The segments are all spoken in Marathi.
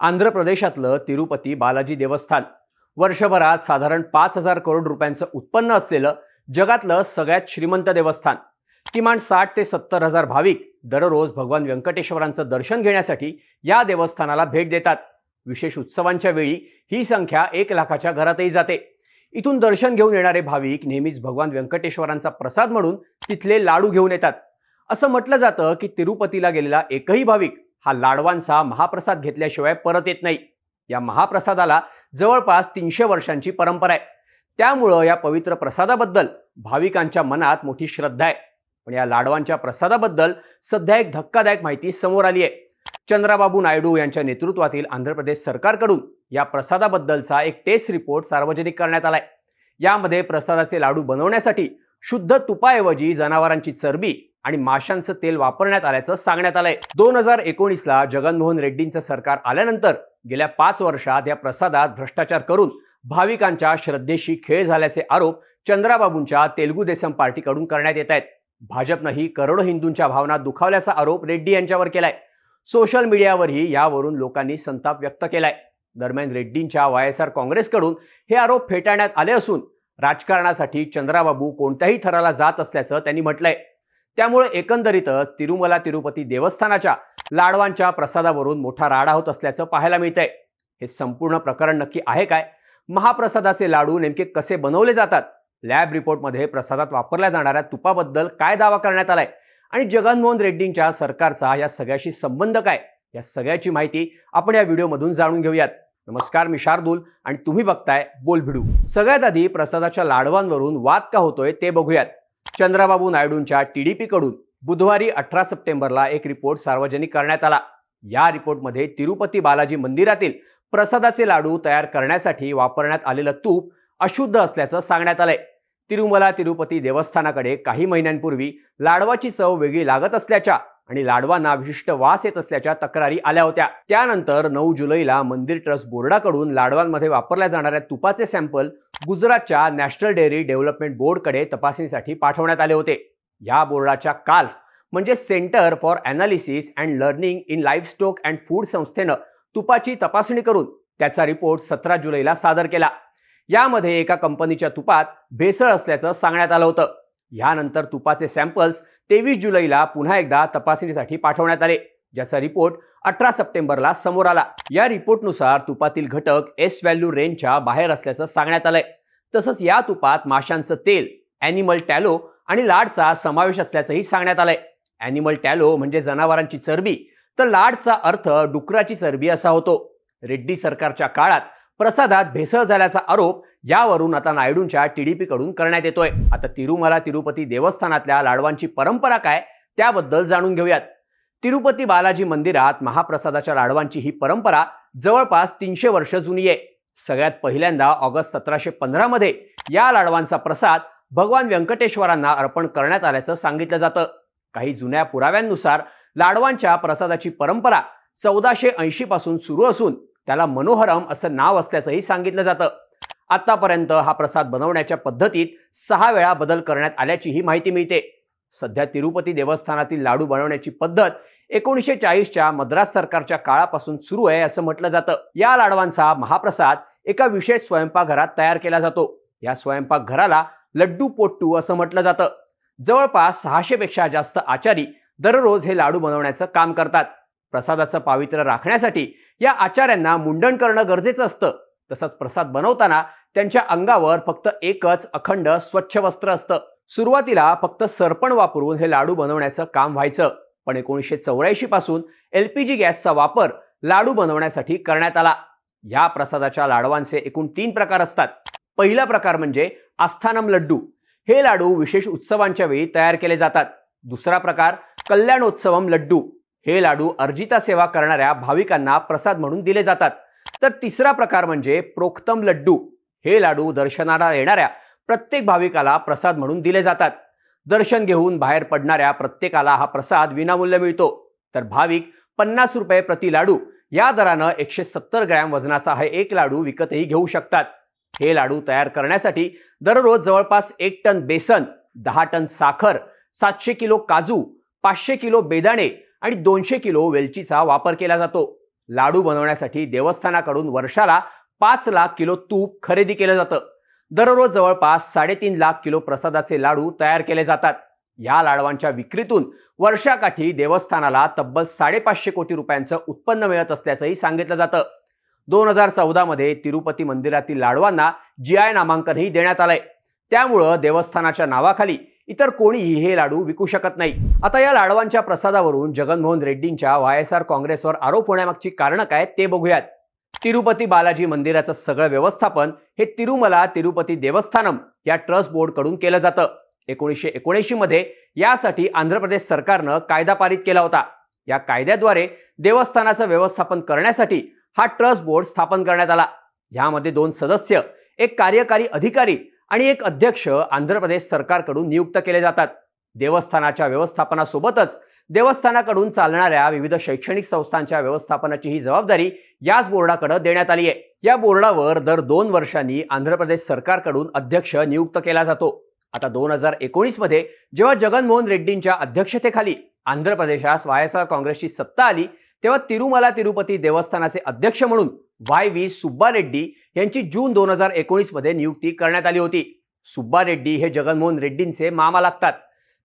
आंध्र प्रदेशातलं तिरुपती बालाजी देवस्थान. वर्षभरात साधारण पाच हजार करोड रुपयांचं उत्पन्न असलेलं जगातलं सगळ्यात श्रीमंत देवस्थान. किमान साठ ते सत्तर हजार भाविक दररोज भगवान व्यंकटेश्वरांचं दर्शन घेण्यासाठी या देवस्थानाला भेट देतात. विशेष उत्सवांच्या वेळी ही संख्या एक लाखाच्या घरातही जाते. इथून दर्शन घेऊन येणारे भाविक नेहमीच भगवान व्यंकटेश्वरांचा प्रसाद म्हणून तिथले लाडू घेऊन येतात. असं म्हटलं जातं की तिरुपतीला गेलेला एकही भाविक हा लाडवांचा महाप्रसाद घेतल्याशिवाय परत येत नाही. या महाप्रसादाला जवळपास तीनशे वर्षांची परंपरा आहे. त्यामुळं या पवित्र प्रसादाबद्दल भाविकांच्या मनात मोठी श्रद्धा आहे. पण या लाडवांच्या प्रसादाबद्दल सध्या एक धक्कादायक माहिती समोर आली आहे. चंद्राबाबू नायडू यांच्या नेतृत्वातील आंध्र प्रदेश सरकारकडून या प्रसादाबद्दलचा एक टेस्ट रिपोर्ट सार्वजनिक करण्यात आलाय. यामध्ये प्रसादाचे लाडू बनवण्यासाठी शुद्ध तुपाऐवजी जनावरांची चरबी आणि माशांचं तेल वापरण्यात आल्याचं सांगण्यात आलंय. दोन हजार एकोणीसला जगनमोहन रेड्डींचं सरकार आल्यानंतर गेल्या पाच वर्षात या प्रसादात भ्रष्टाचार करून भाविकांच्या श्रद्धेशी खेळ झाल्याचे आरोप चंद्राबाबूंच्या तेलुगू देसम पार्टीकडून करण्यात येत आहेत. भाजपनंही करोडो हिंदूंच्या भावना दुखावल्याचा आरोप रेड्डी यांच्यावर केलाय. सोशल मीडियावरही यावरून लोकांनी संताप व्यक्त केलाय. दरम्यान रेड्डींच्या वाय एस आर काँग्रेसकडून हे आरोप फेटाळण्यात आले असून राजकारणासाठी चंद्राबाबू कोणत्याही थराला जात असल्याचं त्यांनी म्हटलंय. त्यामुळे एकंदरीतच तिरुमला तिरुपती देवस्थानाच्या लाडवांच्या प्रसादावरून मोठा राडा होत असल्याचं पाहायला मिळतंय. हे संपूर्ण प्रकरण नक्की आहे काय? महाप्रसादाचे लाडू नेमके कसे बनवले जातात? लॅब रिपोर्टमध्ये प्रसादात वापरल्या जाणाऱ्या तुपाबद्दल काय दावा करण्यात आलाय? आणि जगनमोहन रेड्डींच्या सरकारचा या सगळ्याशी संबंध काय? या सगळ्याची माहिती आपण या व्हिडिओमधून जाणून घेऊयात. नमस्कार मी शार्दूल आणि तुम्ही बघताय बोल भिडू सगळ्यात आधी प्रसादाच्या लाडवांवरून वाद का होतोय ते बघूयात. चंद्राबाबू नायडूंच्या टी डी पीकडून बुधवारी अठरा सप्टेंबरला एक रिपोर्ट सार्वजनिक करण्यात आला. या रिपोर्टमध्ये तिरुपती बालाजी मंदिरातील प्रसादाचे लाडू तयार करण्यासाठी वापरण्यात आलेलं तूप अशुद्ध असल्याचं सांगण्यात आलंय. तिरुमला तिरुपती देवस्थानाकडे काही महिन्यांपूर्वी लाडवाची चव वेगळी लागत असल्याच्या आणि लाडवांना विशिष्ट वास येत असल्याच्या तक्रारी आल्या होत्या. त्यानंतर नऊ जुलैला मंदिर ट्रस्ट बोर्डाकडून लाडवांमध्ये वापरल्या जाणाऱ्या तुपाचे सॅम्पल गुजरातच्या नॅशनल डेअरी डेव्हलपमेंट बोर्डकडे तपासणीसाठी पाठवण्यात आले होते. या बोर्डाच्या काल्फ म्हणजे centre for analysis and learning in livestock and food संस्थेनं तुपाची तपासणी करून त्याचा रिपोर्ट सतरा जुलैला सादर केला. यामध्ये एका कंपनीच्या तुपात भेसळ असल्याचं सांगण्यात आलं होतं. यानंतर तुपाचे सॅम्पल्स तेवीस जुलैला पुन्हा एकदा तपासणीसाठी पाठवण्यात आले. ज्याचा रिपोर्ट अठरा सप्टेंबरला समोर आला. या रिपोर्टनुसार तुपातील घटक एस व्हॅल्यू रेंजच्या बाहेर असल्याचं सांगण्यात आलंय. तसंच या तुपात माशांचं तेल ॲनिमल टॅलो आणि लाडचा समावेश असल्याचंही सांगण्यात आलंय. ॲनिमल टॅलो म्हणजे जनावरांची चरबी. तर लाडचा अर्थ डुकराची चरबी असा होतो. रेड्डी सरकारच्या काळात प्रसादात भेसळ झाल्याचा आरोप यावरून आता नायडूंच्या टीडीपीकडून करण्यात येतोय. आता तिरुमला तिरुपती देवस्थानातल्या लाडवांची परंपरा काय त्याबद्दल जाणून घेऊयात. तिरुपती बालाजी मंदिरात महाप्रसादाच्या लाडवांची ही परंपरा जवळपास तीनशे वर्ष जुनी आहे. सगळ्यात पहिल्यांदा ऑगस्ट सतराशे पंधरा मध्ये या लाडवांचा प्रसाद भगवान व्यंकटेश्वरांना अर्पण करण्यात आल्याचं सांगितलं जातं. काही जुन्या पुराव्यांनुसार लाडवांच्या प्रसादाची परंपरा चौदाशे ऐंशी पासून सुरू असून त्याला मनोहरम असं नाव असल्याचंही सांगितलं जातं. आतापर्यंत हा प्रसाद बनवण्याच्या पद्धतीत सहा वेळा बदल करण्यात आल्याची ही माहिती मिळते. सध्या तिरुपती देवस्थानातील लाडू बनवण्याची पद्धत एकोणीसशे चाळीसच्या मद्रास सरकारच्या काळापासून सुरू आहे असं म्हटलं जातं. या लाडवांचा महाप्रसाद एका विशेष स्वयंपाकघरात तयार केला जातो. या स्वयंपाकघराला लड्डू पोट्टू असं म्हटलं जातं. जवळपास सहाशेपेक्षा जास्त आचारी दररोज हे लाडू बनवण्याचं काम करतात. प्रसादाचं पावित्र्य राखण्यासाठी या आचार्यांना मुंडण करणं गरजेचं असतं. तसंच प्रसाद बनवताना त्यांच्या अंगावर फक्त एकच अखंड स्वच्छ वस्त्र असतं. सुरुवातीला फक्त सरपण वापरून हे लाडू बनवण्याचं काम व्हायचं. पण एकोणीसशे चौऱ्याऐंशी पासून एल पी जी गॅसचा वापर लाडू बनवण्यासाठी करण्यात आला. या प्रसादाच्या लाडवांचे एकूण तीन प्रकार असतात. पहिला प्रकार म्हणजे आस्थानम लड्डू. हे लाडू विशेष उत्सवांच्या वेळी तयार केले जातात. दुसरा प्रकार कल्याणोत्सवम लड्डू. हे लाडू अर्जिता सेवा करणाऱ्या भाविकांना प्रसाद म्हणून दिले जातात. तर तिसरा प्रकार म्हणजे प्रोक्तम लड्डू. हे लाडू दर्शनाला येणाऱ्या प्रत्येक भाविकाला प्रसाद म्हणून दिले जातात. दर्शन घेऊन बाहेर पडणाऱ्या प्रत्येकाला हा प्रसाद विनामूल्य मिळतो. तर भाविक पन्नास रुपये प्रति लाडू या दरानं एकशे सत्तर ग्रॅम वजनाचा हा एक लाडू विकतही घेऊ शकतात. हे लाडू तयार करण्यासाठी दररोज जवळपास एक टन बेसन दहा टन साखर सातशे किलो काजू पाचशे किलो बेदाणे आणि दोनशे किलो वेलचीचा वापर केला जातो. लाडू बनवण्यासाठी देवस्थानाकडून वर्षाला पाच लाख किलो तूप खरेदी केलं जातं. दररोज जवळपास साडेतीन लाख किलो प्रसादाचे लाडू तयार केले जातात. या लाडवांच्या विक्रीतून वर्षाकाठी देवस्थानाला तब्बल साडेपाचशे कोटी रुपयांचं उत्पन्न मिळत असल्याचंही सांगितलं जातं. दोन हजार चौदामध्ये तिरुपती मंदिरातील लाडवांना जी आय नामांकनही देण्यात आलंय. त्यामुळं देवस्थानाच्या नावाखाली इतर कोणीही हे लाडू विकू शकत नाही. आता या लाडवांच्या प्रसादावरून जगनमोहन रेड्डींच्या वाय एस आर काँग्रेसवर आरोप होण्यामागची कारणं काय ते बघूयात. तिरुपती बालाजी मंदिराचं सगळं व्यवस्थापन हे तिरुमला तिरुपती देवस्थानम या ट्रस्ट बोर्डकडून केलं जातं. एकोणीसशे एकोणऐंशी मध्ये यासाठी आंध्र प्रदेश सरकारनं कायदा पारित केला होता. या कायद्याद्वारे देवस्थानाचं व्यवस्थापन करण्यासाठी हा ट्रस्ट बोर्ड स्थापन करण्यात आला. यामध्ये दोन सदस्य एक कार्यकारी अधिकारी आणि एक अध्यक्ष आंध्र प्रदेश सरकारकडून नियुक्त केले जातात. देवस्थानाच्या व्यवस्थापनासोबतच देवस्थानाकडून चालणाऱ्या विविध शैक्षणिक संस्थांच्या व्यवस्थापनाची ही जबाबदारी याच बोर्डाकडे देण्यात आली आहे या बोर्डावर दर दोन वर्षांनी आंध्र प्रदेश सरकारकडून अध्यक्ष नियुक्त केला जातो. आता दोन हजार एकोणीसमध्ये जेव्हा जगनमोहन रेड्डींच्या अध्यक्षतेखाली आंध्र प्रदेशास वाय एस आर काँग्रेसची सत्ता आली तेव्हा तिरुमला तिरुपती देवस्थानाचे अध्यक्ष म्हणून वाय व्ही सुब्बा रेड्डी यांची जून दोन हजार एकोणीसमध्ये नियुक्ती करण्यात आली होती. सुब्बा रेड्डी हे जगनमोहन रेड्डींचे मामा लागतात.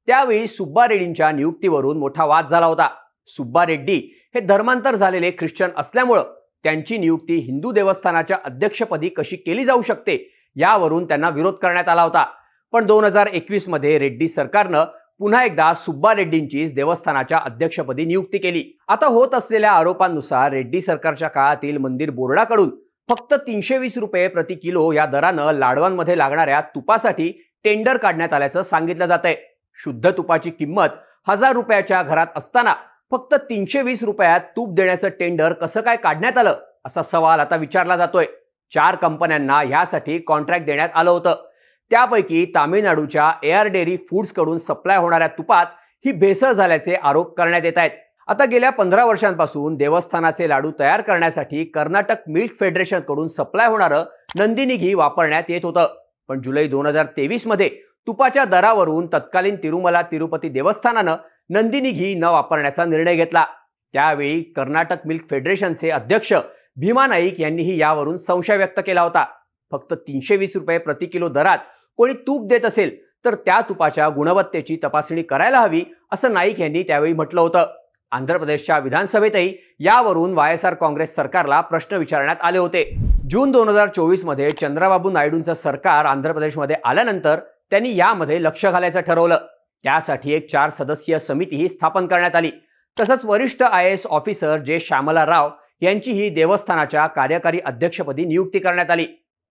त्यावेळी सुब्बा रेड्डींच्या नियुक्तीवरून मोठा वाद झाला होता. सुब्बा रेड्डी हे धर्मांतर झालेले ख्रिश्चन असल्यामुळं त्यांची नियुक्ती हिंदू देवस्थानाच्या अध्यक्षपदी कशी केली जाऊ शकते यावरून त्यांना विरोध करण्यात आला होता. पण दोन हजार एकवीसमध्ये रेड्डी सरकारनं पुन्हा एकदा सुब्बा रेड्डींचीच देवस्थानाच्या अध्यक्षपदी नियुक्ती केली. आता होत असलेल्या आरोपांनुसार रेड्डी सरकारच्या काळातील मंदिर बोर्डाकडून फक्त तीनशे वीस रुपये प्रति किलो या दरानं लाडवांमध्ये लागणाऱ्या तुपासाठी टेंडर काढण्यात आल्याचं सांगितलं जात आहे शुद्ध तुपाची किंमत हजार रुपयाच्या घरात असताना फक्त तीनशे वीस रुपयात तूप देण्याचं टेंडर कसं काय काढण्यात आलं असा सवाल आता विचारला जातोय. चार कंपन्यांना ह्यासाठी कॉन्ट्रॅक्ट देण्यात आलं होतं. त्यापैकी तामिळनाडूच्या एअर डेअरी फूड्सकडून सप्लाय होणाऱ्या तुपात ही भेसळ झाल्याचे आरोप करण्यात येत आहेत. आता गेल्या पंधरा वर्षांपासून देवस्थानाचे लाडू तयार करण्यासाठी कर्नाटक मिल्क फेडरेशनकडून सप्लाय होणारं नंदिनी घी वापरण्यात येत होतं. पण जुलै दोन हजार तेवीसमध्ये तुपाच्या दरावरून तत्कालीन तिरुमला तिरुपती देवस्थानानं नंदिनी घी न वापरण्याचा निर्णय घेतला. त्यावेळी कर्नाटक मिल्क फेडरेशनचे अध्यक्ष भीमा नाईक यांनीही यावरून संशय व्यक्त केला होता. फक्त तीनशे वीस रुपये प्रति किलो दरात कोणी तूप देत असेल तर त्या तुपाच्या गुणवत्तेची तपासणी करायला हवी असं नाईक यांनी त्यावेळी म्हटलं होतं. आंध्र प्रदेशच्या विधानसभेतही यावरून वाय एस आर काँग्रेस सरकारला प्रश्न विचारण्यात आले होते. जून दोन हजार चोवीसमध्ये चंद्राबाबू नायडूंचं सरकार आंध्र प्रदेशमध्ये आल्यानंतर त्यांनी यामध्ये लक्ष घालायचं ठरवलं. त्यासाठी एक चार सदस्यीय समितीही स्थापन करण्यात आली. तसंच वरिष्ठ आय एस ऑफिसर जे श्यामला राव यांचीही देवस्थानाच्या कार्यकारी अध्यक्षपदी नियुक्ती करण्यात आली.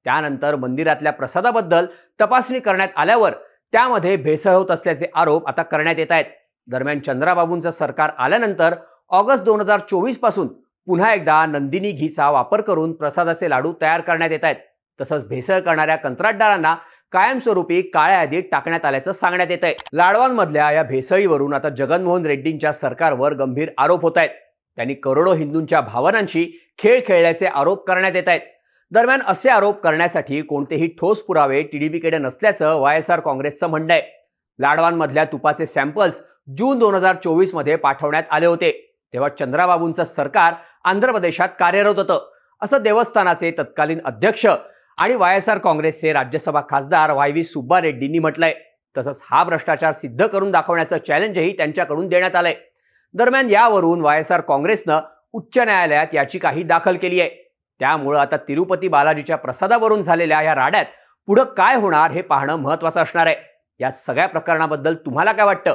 त्यानंतर मंदिरातल्या प्रसादाबद्दल तपासणी करण्यात आल्यावर त्यामध्ये भेसळ होत असल्याचे आरोप आता करण्यात येत आहेत. दरम्यान चंद्राबाबूंचं सरकार आल्यानंतर ऑगस्ट दोन हजार चोवीसपासून पुन्हा एकदा नंदिनी घीचा वापर करून प्रसादाचे लाडू तयार करण्यात येत आहेत. तसंच भेसळ करणाऱ्या कंत्राटदारांना कायमस्वरूपी काळ्या यादीत टाकण्यात आल्याचं सांगण्यात येत आहे लाडवांमधल्या या भेसळीवरून आता जगनमोहन रेड्डींच्या सरकारवर गंभीर आरोप होत आहेत. त्यांनी करोडो हिंदूंच्या भावनांशी खेळ खेळल्याचे आरोप करण्यात येत आहेत. दरम्यान असे आरोप करण्यासाठी कोणतेही ठोस पुरावे टीडीपीकडे नसल्याचं वाय एस आर काँग्रेसचं म्हणणं आहे. लाडवांमधल्या तुपाचे सॅम्पल्स जून दोन हजार चोवीसमध्ये पाठवण्यात आले होते. तेव्हा चंद्राबाबूंचं सरकार आंध्र प्रदेशात कार्यरत होतं. असं देवस्थानाचे तत्कालीन अध्यक्ष आणि वाय एस आर काँग्रेसचे राज्यसभा खासदार वाय व्ही सुब्बा रेड्डींनी म्हटलंय. तसंच हा भ्रष्टाचार सिद्ध करून दाखवण्याचं चॅलेंजही त्यांच्याकडून देण्यात आलंय. दरम्यान यावरून वाय एस आर काँग्रेसनं उच्च न्यायालयात याचिकाही दाखल केली आहे. त्यामुळं आता तिरुपती बालाजीच्या प्रसादावरून झालेल्या या राड्यात पुढं काय होणार हे पाहणं महत्वाचं असणार आहे. या सगळ्या प्रकरणाबद्दल तुम्हाला काय वाटतं?